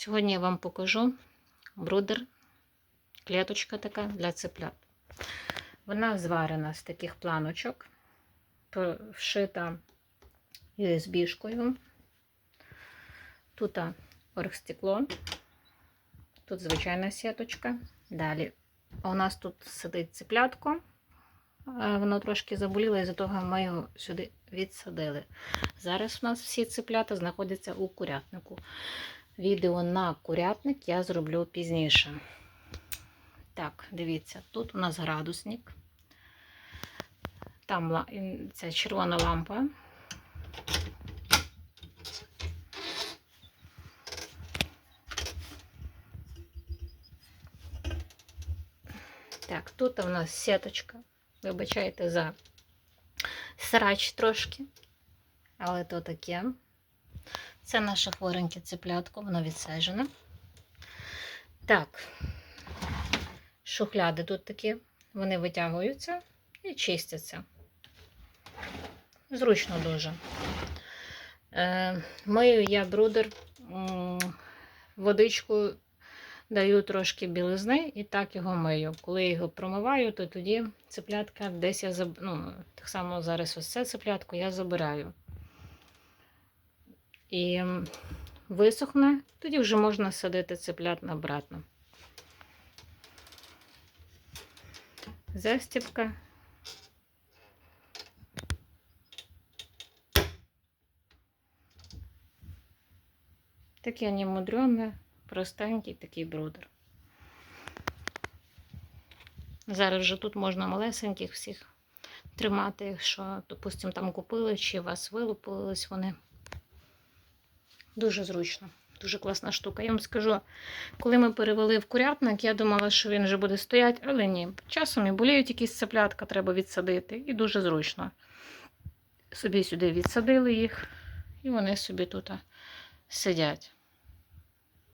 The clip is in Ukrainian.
Сьогодні я вам покажу брудер, клеточка така для цеплят. Вона зварена з таких планочок, вшита USB-шкою. Тут оргстекло, тут звичайна сіточка. Далі у нас тут сидить цеплятко. Е, Воно трошки заболіло, і за того ми його сюди відсадили. Зараз у нас всі цеплята знаходяться у курятнику. Відео на курятник я зроблю пізніше. Так, дивіться, тут у нас градусник. Там ця червона лампа. Так, тут у нас сіточка. Вибачайте за срач трошки. Але то таке. Це наше хвореньке цеплятко, воно відсаджене. Так, шухляди тут такі, вони витягуються і чистяться. Зручно дуже. Е, мию я брудер м, водичку даю трошки білизни і так його мию. Коли його промиваю, то тоді цеплятка десь я ну, так само зараз ось це цеплятко я забираю. І висохне, тоді вже можна садити цеплят обратно. Застібка. Таке немудрене, простенький такий брудер. Зараз вже тут можна малесеньких всіх тримати, якщо, допустимо, там купили чи вас вилупились вони. Дуже зручно, дуже класна штука. Я вам скажу, коли ми перевели в курятник, я думала, що він вже буде стояти, але ні. Часом і боліють якісь цеплятка, треба відсадити, і дуже зручно. Собі сюди відсадили їх, і вони собі тут сидять.